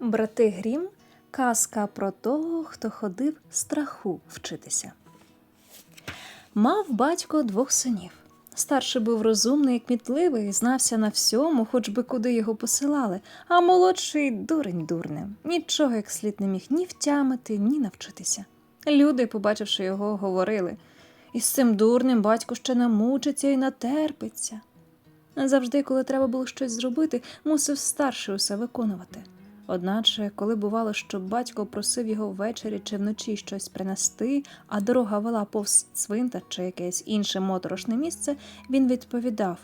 Брати Грім казка про того, хто ходив страху вчитися. Мав батько двох синів. Старший був розумний і кмітливий, знався на всьому, хоч би куди його посилали, а молодший дурень дурним. Нічого як слід не міг ні втямити, ні навчитися. Люди, побачивши його, говорили із цим дурним батько ще намучиться і натерпиться. Завжди, коли треба було щось зробити, мусив старший усе виконувати. Одначе, коли бувало, що батько просив його ввечері чи вночі щось принести, а дорога вела повз цвинтар чи якесь інше моторошне місце, він відповідав: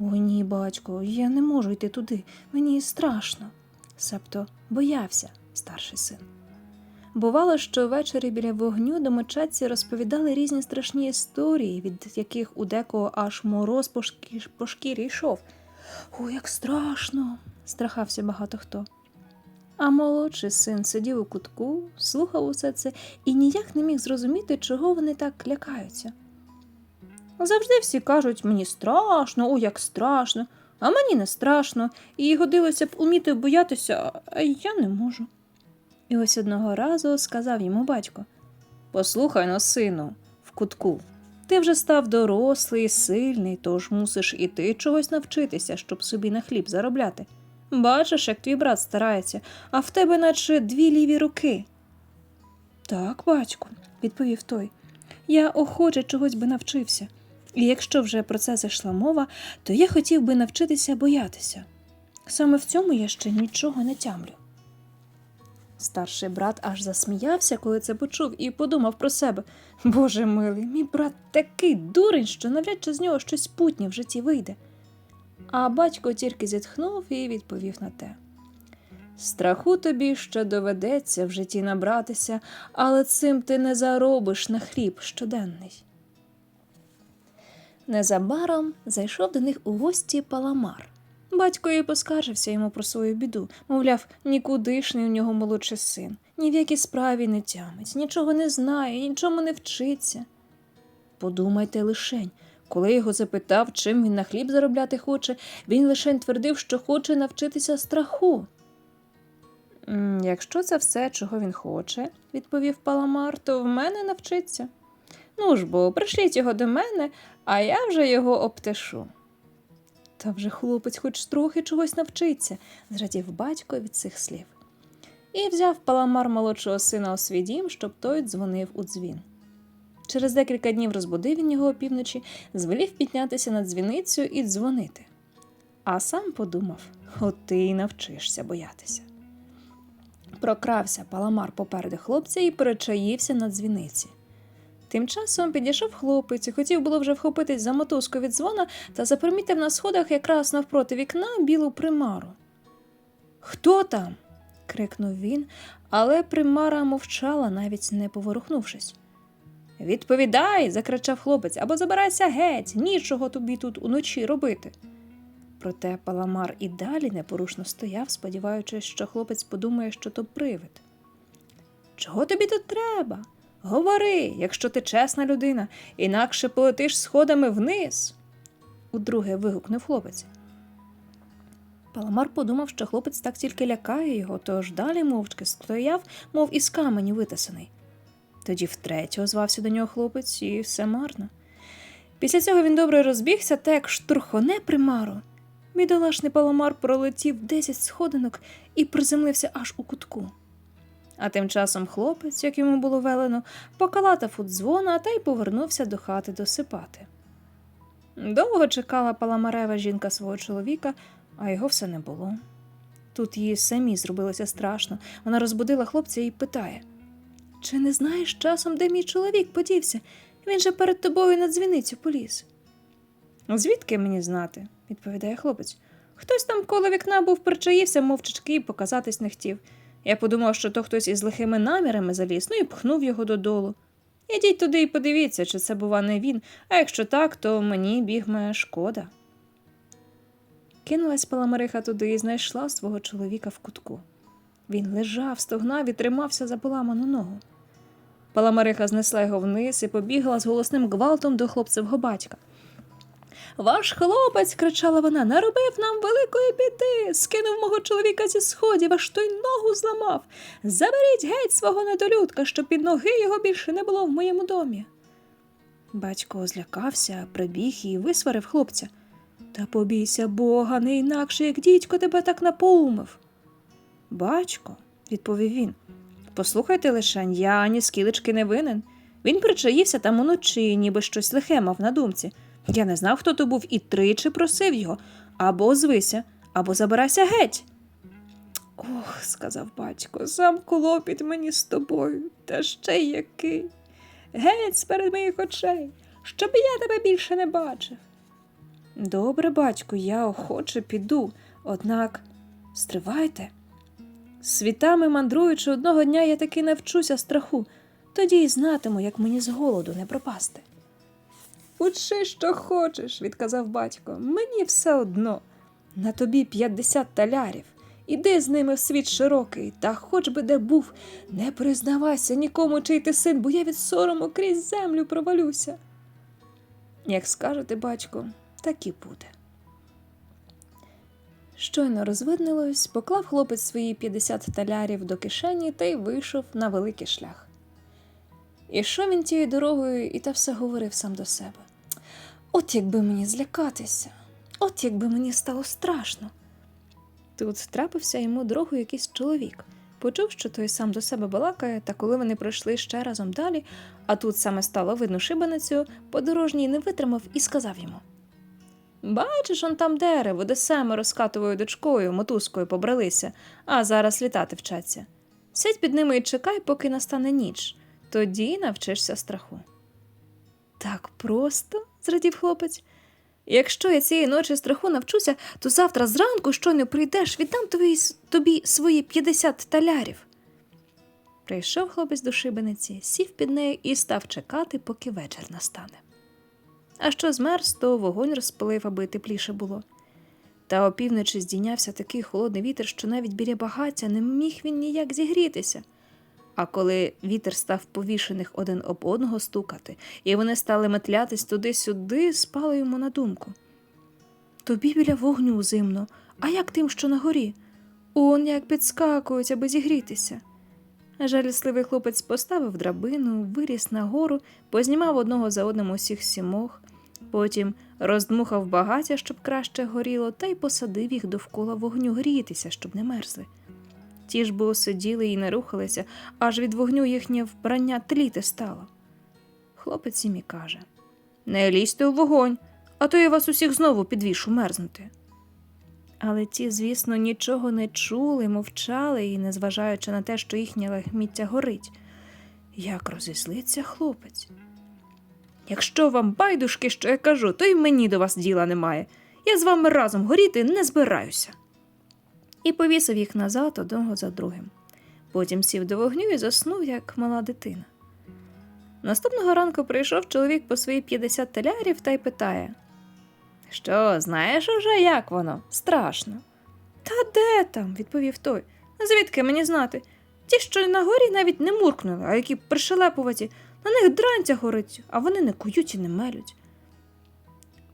О, ні, батько, я не можу йти туди, мені страшно. Себто боявся старший син. Бувало, що ввечері біля вогню домочадці розповідали різні страшні історії, від яких у декого аж мороз по шкірі йшов. О, як страшно! страхався багато хто. А молодший син сидів у кутку, слухав усе це і ніяк не міг зрозуміти, чого вони так лякаються. Завжди всі кажуть, мені страшно, о, як страшно, а мені не страшно, і годилося б уміти боятися, а я не можу. І ось одного разу сказав йому батько Послухай но, сину, в кутку. Ти вже став дорослий, сильний, тож мусиш і ти чогось навчитися, щоб собі на хліб заробляти. Бачиш, як твій брат старається, а в тебе наче дві ліві руки. Так, батько, відповів той. Я охоче чогось би навчився. І якщо вже про це зайшла мова, то я хотів би навчитися боятися. Саме в цьому я ще нічого не тямлю. Старший брат аж засміявся, коли це почув, і подумав про себе Боже милий, мій брат такий дурень, що навряд чи з нього щось путнє в житті вийде. А батько тільки зітхнув і відповів на те. Страху тобі ще доведеться в житті набратися, але цим ти не заробиш на хліб щоденний. Незабаром зайшов до них у гості паламар. Батько і поскаржився йому про свою біду, мовляв, нікудишний у нього молодший син, ні в якій справі не тямить, нічого не знає, нічому не вчиться. Подумайте лишень, коли його запитав, чим він на хліб заробляти хоче, він лишень твердив, що хоче навчитися страху. Якщо це все, чого він хоче, відповів Паламар, то в мене навчиться. Ну ж бо, пришліть його до мене, а я вже його обтешу. Та вже хлопець хоч трохи чогось навчиться, зрадів батько від цих слів. І взяв паламар молодшого сина у свій дім, щоб той дзвонив у дзвін. Через декілька днів розбудив він його опівночі, звелів піднятися на дзвіницю і дзвонити. А сам подумав: от ти й навчишся боятися. Прокрався паламар попереду хлопця і перечаївся на дзвіниці. Тим часом підійшов хлопець і хотів було вже вхопитись за мотузку від дзвона та запримітив на сходах якраз навпроти вікна білу примару. Хто там? крикнув він, але примара мовчала, навіть не поворухнувшись. Відповідай, закричав хлопець, або забирайся геть, нічого тобі тут уночі робити. Проте паламар і далі непорушно стояв, сподіваючись, що хлопець подумає, що то привид. Чого тобі тут треба? Говори, якщо ти чесна людина, інакше полетиш сходами вниз. удруге вигукнув хлопець. Паламар подумав, що хлопець так тільки лякає його, тож далі мовчки стояв, мов із каменю витисаний. Тоді втретє озвався до нього хлопець, і все марно. Після цього він добре розбігся та як штурхоне примару. Бідолашний паламар пролетів десять сходинок і приземлився аж у кутку. А тим часом хлопець, як йому було велено, покалатав у дзвона та й повернувся до хати досипати. Довго чекала паламарева жінка свого чоловіка, а його все не було. Тут їй самі зробилося страшно. Вона розбудила хлопця і питає Чи не знаєш часом, де мій чоловік подівся? Він же перед тобою на дзвіницю поліз. Звідки мені знати? відповідає хлопець. Хтось там коло вікна був причаївся, мовчачки і показатись не хотів. Я подумав, що то хтось із лихими намірами заліз, ну і пхнув його додолу. Ідіть туди і подивіться, чи це, бува, не він, а якщо так, то мені бігме шкода. Кинулась паламариха туди і знайшла свого чоловіка в кутку. Він лежав, стогнав і тримався за поламану ногу. Паламариха знесла його вниз і побігла з голосним гвалтом до хлопцевого батька. Ваш хлопець, кричала вона, наробив нам великої біди, скинув мого чоловіка зі сходів, аж той ногу зламав. Заберіть геть свого недолюдка, щоб під ноги його більше не було в моєму домі. Батько злякався, прибіг і висварив хлопця. Та побійся Бога, не інакше, як дідько тебе так напоумив. Батько, відповів він, послухайте лишень, я ні скілечки не винен. Він причаївся там уночі, ніби щось лихе мав на думці. Я не знав, хто то був, і тричі просив його або озвися, або забирайся геть. Ох, сказав батько, сам клопіт мені з тобою, та ще який. Геть з-перед моїх очей, щоб я тебе більше не бачив. Добре, батьку, я охоче піду, однак стривайте. Світами мандруючи одного дня, я таки навчуся страху, тоді й знатиму, як мені з голоду не пропасти. Учи, що хочеш, відказав батько, мені все одно. На тобі п'ятдесят талярів. Іди з ними в світ широкий, та хоч би де був, не признавайся нікому, чий ти син, бо я від сорому крізь землю провалюся. Як скажете, батько, так і буде. Щойно розвиднилось, поклав хлопець свої 50 талярів до кишені та й вийшов на великий шлях. Ішов він тією дорогою і та все говорив сам до себе. От якби мені злякатися, от якби мені стало страшно. Тут трапився йому дорогу якийсь чоловік. Почув, що той сам до себе балакає, та коли вони пройшли ще разом далі, а тут саме стало видно шибаницю, подорожній не витримав і сказав йому: Бачиш, он там дерево, де семеро з дочкою, мотузкою побралися, а зараз літати вчаться. Сидь під ними і чекай, поки настане ніч, тоді навчишся страху. Так просто, зрадів хлопець. Якщо я цієї ночі страху навчуся, то завтра зранку щойно прийдеш, віддам тобі, тобі свої 50 талярів. Прийшов хлопець до шибениці, сів під нею і став чекати, поки вечір настане. А що змерз, то вогонь розпалив, аби тепліше було. Та опівночі здійнявся такий холодний вітер, що навіть біля багаття не міг він ніяк зігрітися. А коли вітер став повішених один об одного стукати, і вони стали метлятись туди-сюди, спало йому на думку. Тобі біля вогню зимно, а як тим, що на горі? Он як підскакують, аби зігрітися. Жалісливий хлопець поставив драбину, виріс нагору, познімав одного за одним усіх сімох, потім роздмухав багаття, щоб краще горіло, та й посадив їх довкола вогню грітися, щоб не мерзли. Ті ж бо сиділи і не рухалися, аж від вогню їхнє вбрання тліти стало. Хлопець їм і каже Не лізьте у вогонь, а то я вас усіх знову підвішу мерзнути. Але ті, звісно, нічого не чули, мовчали і, незважаючи на те, що їхнє лахміття горить. Як розізлиться хлопець. Якщо вам байдужки, що я кажу, то й мені до вас діла немає. Я з вами разом горіти не збираюся і повісив їх назад одного за другим. Потім сів до вогню і заснув, як мала дитина. Наступного ранку прийшов чоловік по свої 50 талярів та й питає: Що, знаєш уже, як воно? Страшно. Та де там? відповів той. Звідки мені знати? Ті, що на горі навіть не муркнули, а які пришелепуваті, на них дранця горить, а вони не кують і не мелють.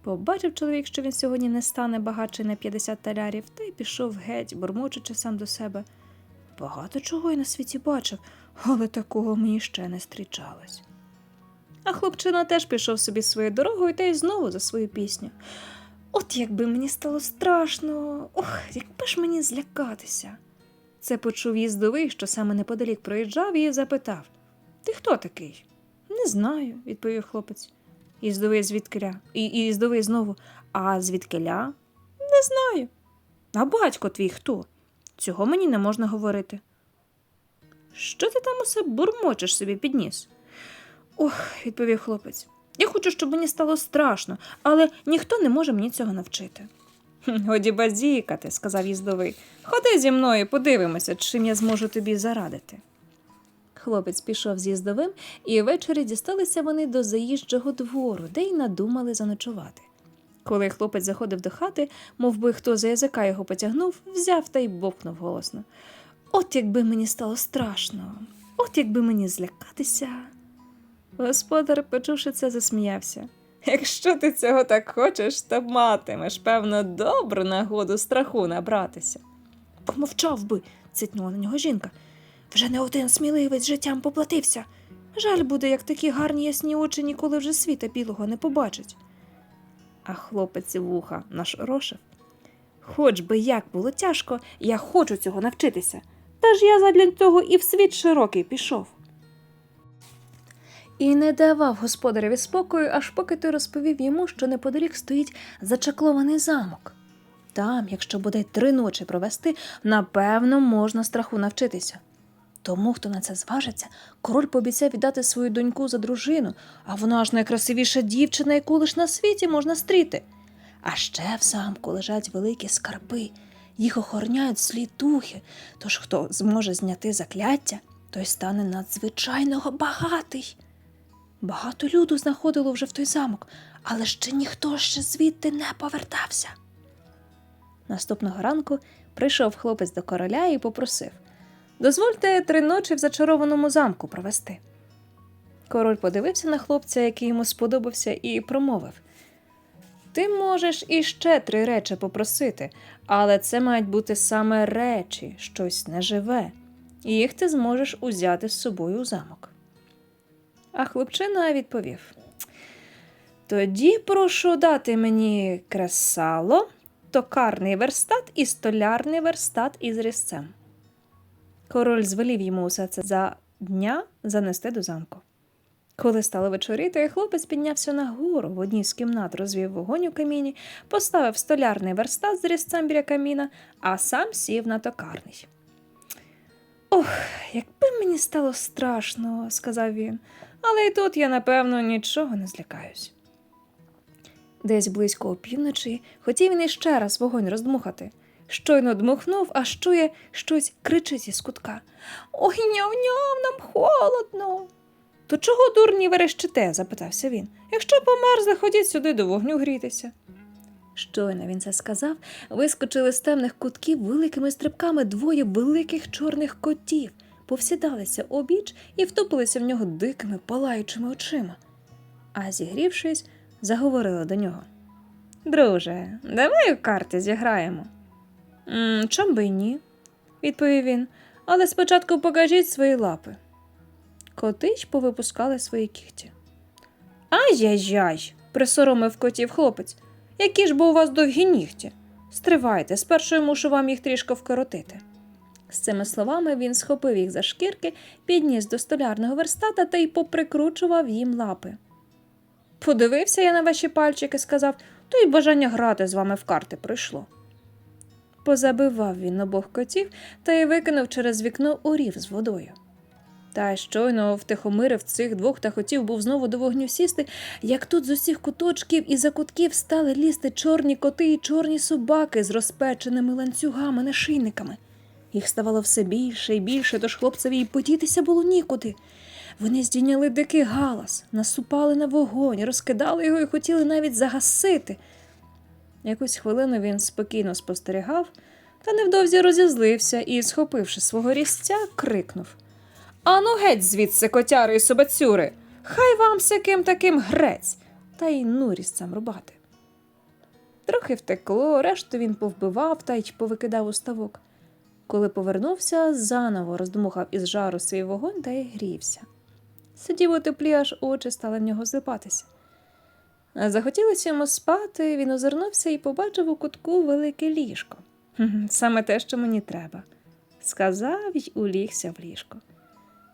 Побачив чоловік, що він сьогодні не стане багатший на 50 талярів, та й пішов геть, бормочучи сам до себе. Багато чого я на світі бачив, але такого мені ще не зустрічалось. А хлопчина теж пішов собі своєю дорогою та й знову за свою пісню. От якби мені стало страшно, ох, якби ж мені злякатися. Це почув їздовий, що саме неподалік проїжджав, і запитав Ти хто такий? Не знаю, відповів хлопець. Їздовий звідкиля. І, їздовий знову. А звідкиля? Не знаю. А батько твій хто? Цього мені не можна говорити. Що ти там усе бурмочеш собі підніс? Ох, відповів хлопець. Я хочу, щоб мені стало страшно, але ніхто не може мені цього навчити. Годі базікати, сказав їздовий. Ходи зі мною, подивимося, чим я зможу тобі зарадити. Хлопець пішов з їздовим, і ввечері дісталися вони до заїжджого двору, де й надумали заночувати. Коли хлопець заходив до хати, мов би хто за язика його потягнув, взяв та й бовкнув голосно. От якби мені стало страшно, от якби мені злякатися. Господар, почувши це, засміявся. Якщо ти цього так хочеш, то матимеш, певно, добру нагоду страху набратися. Помовчав би, цитнула на нього жінка. Вже не один сміливець життям поплатився. Жаль буде, як такі гарні ясні очі ніколи вже світа білого не побачать. А хлопець вуха нашорошив. Хоч би як було тяжко, я хочу цього навчитися. Та ж я задля цього і в світ широкий пішов. І не давав господареві спокою, аж поки той розповів йому, що неподалік стоїть зачаклований замок. Там, якщо бодай три ночі провести, напевно, можна страху навчитися. Тому, хто на це зважиться, король пообіцяв віддати свою доньку за дружину, а вона ж найкрасивіша дівчина, яку лиш на світі можна стріти. А ще в замку лежать великі скарби, їх охороняють злі духи, тож хто зможе зняти закляття, той стане надзвичайно багатий. Багато люду знаходило вже в той замок, але ще ніхто ще звідти не повертався. Наступного ранку прийшов хлопець до короля і попросив Дозвольте три ночі в зачарованому замку провести. Король подивився на хлопця, який йому сподобався, і промовив Ти можеш іще три речі попросити, але це мають бути саме речі, щось неживе, і їх ти зможеш узяти з собою у замок. А хлопчина відповів: Тоді прошу дати мені кресало, токарний верстат і столярний верстат із різцем. Король звелів йому усе це за дня занести до замку. Коли стало вечоріти, хлопець піднявся на гору в одній з кімнат, розвів вогонь у каміні, поставив столярний верстат з різцем біля каміна, а сам сів на токарний. Ох, якби мені стало страшно, сказав він, але й тут я, напевно, нічого не злякаюсь. Десь близько опівночі хотів він іще раз вогонь роздмухати. Щойно дмухнув, аж чує щось кричить із кутка. Ой, няв-няв, нам холодно. То чого дурні верещите? запитався він. Якщо померзли, ходіть сюди до вогню грітися. Щойно він це сказав, вискочили з темних кутків великими стрибками двоє великих чорних котів, повсідалися обіч і втупилися в нього дикими палаючими очима. А зігрівшись, заговорили до нього. Друже, давай у карти зіграємо. «М, Чом би й ні, відповів він, але спочатку покажіть свої лапи. Коти ж повипускали свої кігті. Ай-яй-яй, присоромив котів хлопець. Які ж бо у вас довгі нігті? Стривайте, спершу я мушу вам їх трішки вкоротити. З цими словами він схопив їх за шкірки, підніс до столярного верстата та й поприкручував їм лапи. Подивився я на ваші пальчики, сказав, то й бажання грати з вами в карти пройшло. Позабивав він обох котів та й викинув через вікно урів з водою. Та щойно втихомирив цих двох та хотів був знову до вогню сісти, як тут з усіх куточків і закутків стали лізти чорні коти і чорні собаки з розпеченими ланцюгами, нашийниками. Їх ставало все більше і більше, тож хлопцеві й подітися було нікуди. Вони здійняли дикий галас, насупали на вогонь, розкидали його і хотіли навіть загасити. Якусь хвилину він спокійно спостерігав, та невдовзі розізлився і, схопивши свого різця, крикнув Ану геть звідси, котяри і собацюри, хай вам всяким таким грець, та й ну різцем рубати. Трохи втекло, решту він повбивав та й повикидав у ставок. Коли повернувся, заново роздмухав із жару свій вогонь та й грівся. Сидів у теплі, аж очі стали в нього злипатися. Захотілося йому спати, він озирнувся і побачив у кутку велике ліжко. Саме те, що мені треба, сказав й улігся в ліжко.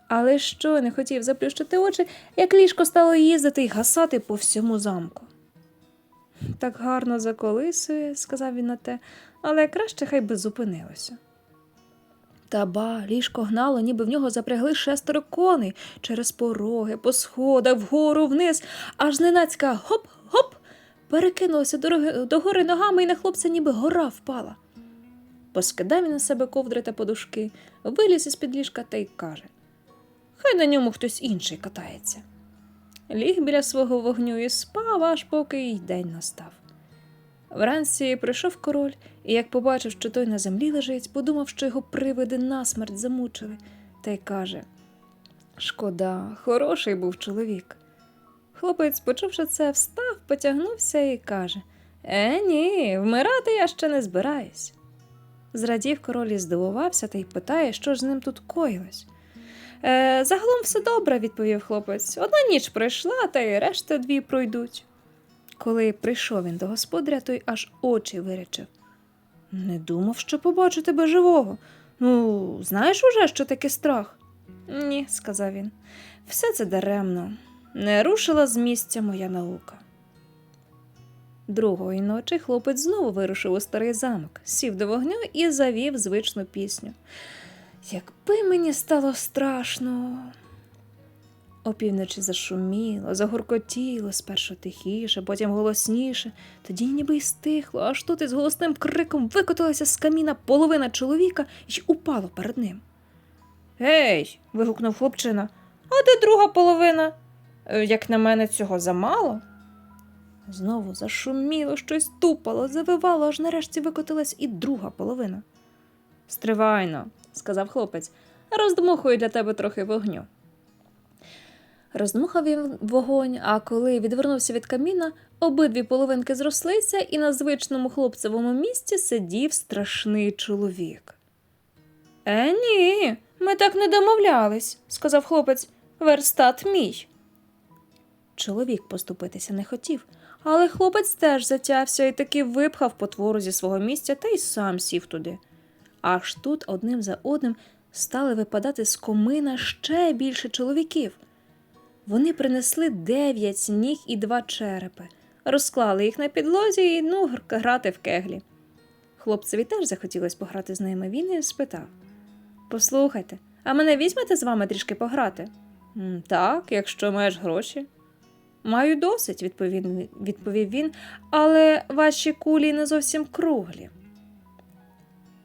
Але що не хотів заплющити очі, як ліжко стало їздити й гасати по всьому замку. Так гарно заколисує, сказав він на те, але краще хай би зупинилося. Та ба, ліжко гнало, ніби в нього запрягли шестеро коней через пороги, по сходах, вгору, вниз, аж зненацька гоп-гоп перекинулося дороги- догори ногами, і на хлопця ніби гора впала. Поскидав він на себе ковдри та подушки, виліз із під ліжка та й каже Хай на ньому хтось інший катається. Ліг біля свого вогню і спав, аж поки й день настав. Вранці прийшов король, і як побачив, що той на землі лежить, подумав, що його привиди насмерть замучили, та й каже Шкода, хороший був чоловік. Хлопець, почувши це, встав, потягнувся і каже: Е, ні, вмирати я ще не збираюсь. Зрадів король і здивувався та й питає, що ж з ним тут коїлось. Е, загалом все добре, відповів хлопець. Одна ніч пройшла, та й решта дві пройдуть. Коли прийшов він до господаря, той аж очі вирячив. Не думав, що побачу тебе живого. Ну, знаєш уже, що таке страх? Ні, сказав він. Все це даремно. Не рушила з місця моя наука. Другої ночі хлопець знову вирушив у старий замок, сів до вогню і завів звичну пісню. Якби мені стало страшно. Опівночі зашуміло, загуркотіло, спершу тихіше, потім голосніше, тоді ніби й стихло, аж тут із голосним криком викотилася з каміна половина чоловіка і упало перед ним. Гей. вигукнув хлопчина. А де друга половина? «Е, Як на мене, цього замало. Знову зашуміло, щось тупало, завивало, аж нарешті викотилась і друга половина. Стривайно, сказав хлопець, роздмухую для тебе трохи вогню. Роздмухав він вогонь, а коли відвернувся від каміна, обидві половинки зрослися, і на звичному хлопцевому місці сидів страшний чоловік. Е, ні, ми так не домовлялись, сказав хлопець. Верстат мій. Чоловік поступитися не хотів, але хлопець теж затявся і таки випхав потвору зі свого місця та й сам сів туди. Аж тут одним за одним стали випадати з комина ще більше чоловіків. Вони принесли дев'ять ніг і два черепи, розклали їх на підлозі і ну, грати в кеглі. Хлопцеві теж захотілося пограти з ними. Він і спитав: Послухайте, а мене візьмете з вами трішки пограти? Так, якщо маєш гроші. Маю досить, відповів він, але ваші кулі не зовсім круглі.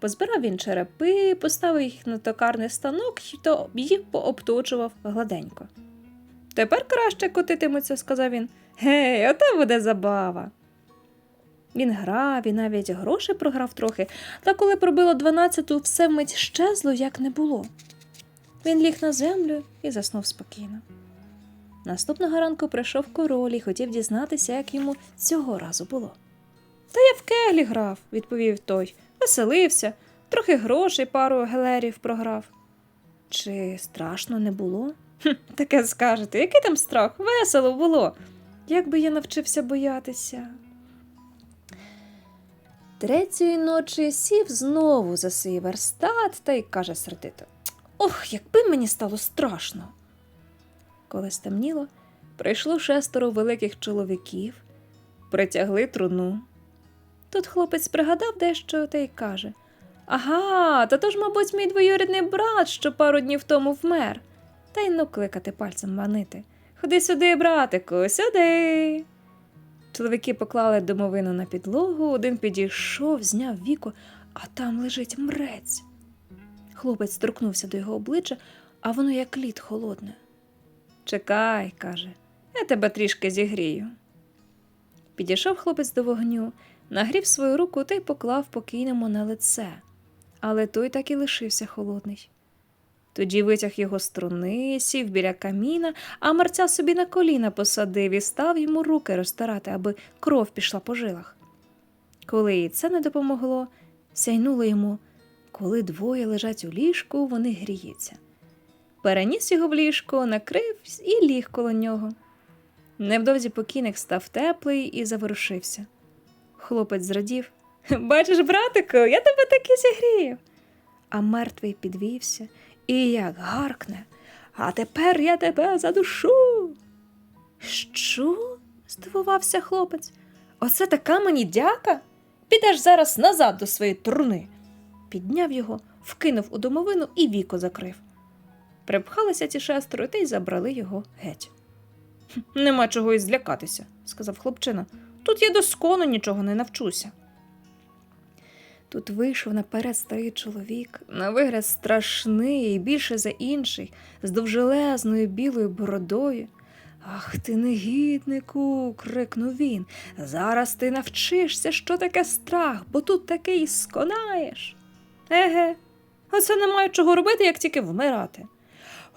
Позбирав він черепи, поставив їх на токарний станок і то їх пообточував гладенько. Тепер краще котитимуться, сказав він. Гей, ото буде забава. Він грав і навіть гроші програв трохи, та коли пробило дванадцяту, все вмить щезло, як не було. Він ліг на землю і заснув спокійно. Наступного ранку прийшов король і хотів дізнатися, як йому цього разу було. Та я в кеглі грав, відповів той, веселився, трохи грошей, пару гелерів програв. Чи страшно не було? Хм, таке скажете, який там страх? Весело було. Як би я навчився боятися. Третьої ночі сів знову за свій верстат та й каже сердито: Ох, якби мені стало страшно. Коли стемніло, прийшло шестеро великих чоловіків, притягли труну. Тут хлопець пригадав дещо та й каже: Ага, та то ж, мабуть, мій двоюрідний брат, що пару днів тому вмер. Та й ну кликати пальцем манити. Ходи сюди, братику, сюди. Чоловіки поклали домовину на підлогу, один підійшов, зняв віко, а там лежить мрець. Хлопець торкнувся до його обличчя, а воно як лід холодне. Чекай, каже, я тебе трішки зігрію. Підійшов хлопець до вогню, нагрів свою руку та й поклав покійному на лице, але той так і лишився холодний. Тоді витяг його з труни, сів біля каміна, а мерця собі на коліна посадив і став йому руки розтирати, аби кров пішла по жилах. Коли і це не допомогло, сяйнуло йому, коли двоє лежать у ліжку, вони гріються. Переніс його в ліжко, накрив і ліг коло нього. Невдовзі покійник став теплий і заворушився. Хлопець зрадів. Бачиш, братику, я тебе таки зігрію. А мертвий підвівся і як гаркне. А тепер я тебе задушу. Що? здивувався хлопець. Оце така мені дяка? Підеш зараз назад до своєї труни. Підняв його, вкинув у домовину і віко закрив. Припхалися ці шестеро та й забрали його геть. Нема чого і злякатися, сказав хлопчина. Тут я доскону нічого не навчуся. Тут вийшов наперед старий чоловік, на вигляд страшний і більше за інший, з довжелезною білою бородою. Ах ти, негіднику, крикнув він. Зараз ти навчишся, що таке страх, бо тут такий сконаєш. Еге, оце немає чого робити, як тільки вмирати.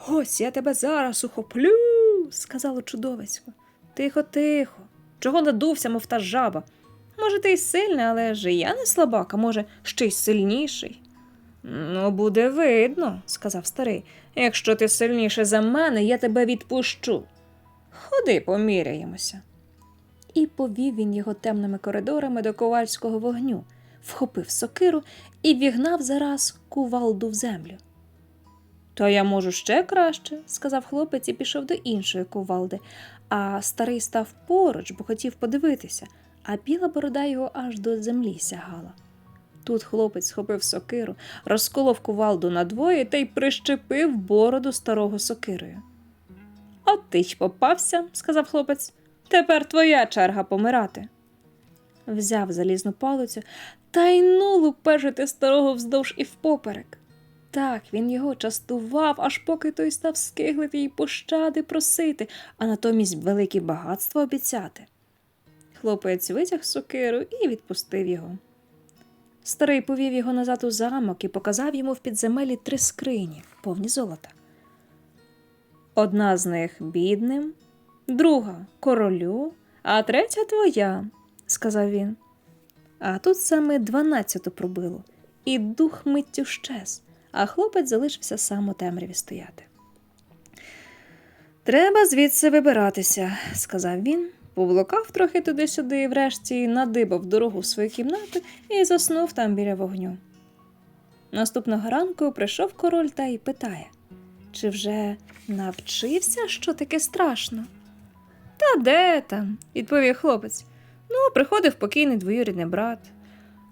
Ось я тебе зараз ухоплю, сказало чудовисько. Тихо, тихо, Чого надувся, мов та жаба? Може, ти й сильний, але ж я не слабак, а може, ще й сильніший. Ну, буде видно, сказав старий. Якщо ти сильніше за мене, я тебе відпущу. Ходи, поміряємося. І повів він його темними коридорами до ковальського вогню, вхопив сокиру і вігнав зараз кувалду в землю. То я можу ще краще, сказав хлопець і пішов до іншої кувалди, а старий став поруч, бо хотів подивитися, а біла борода його аж до землі сягала. Тут хлопець схопив сокиру, розколов кувалду надвоє та й прищепив бороду старого сокирою. От ти ж попався, сказав хлопець. Тепер твоя черга помирати. Взяв залізну палицю та й ну лупежити старого вздовж і впоперек. Так, він його частував, аж поки той став скиглити й пощади просити, а натомість великі багатства обіцяти. Хлопець витяг сокиру і відпустив його. Старий повів його назад у замок і показав йому в підземелі три скрині, повні золота. Одна з них бідним, друга королю, а третя твоя, сказав він. А тут саме дванадцяту пробило, і дух миттю щез, а хлопець залишився сам у темряві стояти. Треба звідси вибиратися, сказав він, повлокав трохи туди-сюди і врешті надибав дорогу в свою кімнату і заснув там біля вогню. Наступного ранку прийшов король та й питає, чи вже навчився, що таке страшно? Та де там? відповів хлопець. Ну, приходив покійний двоюрідний брат.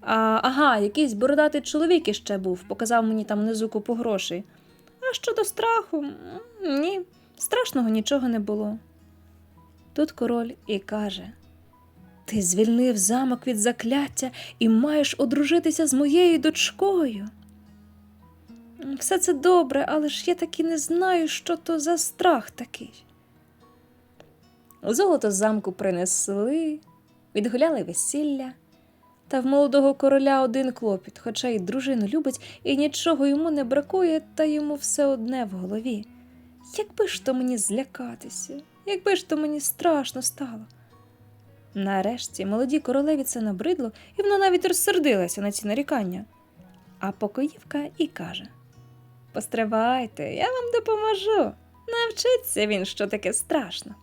А, ага, якийсь бородатий чоловік іще був, показав мені там внизу купу грошей. А щодо страху, ні, страшного нічого не було. Тут король і каже: Ти звільнив замок від закляття і маєш одружитися з моєю дочкою. Все це добре, але ж я таки не знаю, що то за страх такий. Золото з замку принесли, відгуляли весілля. Та в молодого короля один клопіт, хоча й дружину любить, і нічого йому не бракує, та йому все одне в голові. Якби ж то мені злякатися, якби ж то мені страшно стало. Нарешті молодій королеві це набридло, і вона навіть розсердилася на ці нарікання. А покоївка і каже: Постривайте, я вам допоможу. Навчиться він, що таке страшно.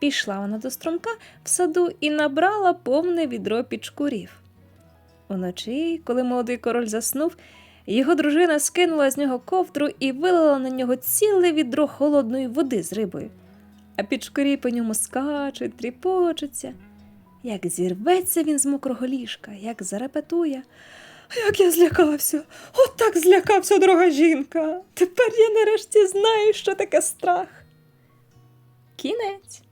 Пішла вона до струмка в саду і набрала повне відро підшкурів. Уночі, коли молодий король заснув, його дружина скинула з нього ковдру і вилила на нього ціле відро холодної води з рибою. А підшкурі по ньому скачуть, тріпочуться. Як зірветься він з мокрого ліжка, як зарепетує. Як я злякався, от так злякався, дорога жінка. Тепер я нарешті знаю, що таке страх. Кінець.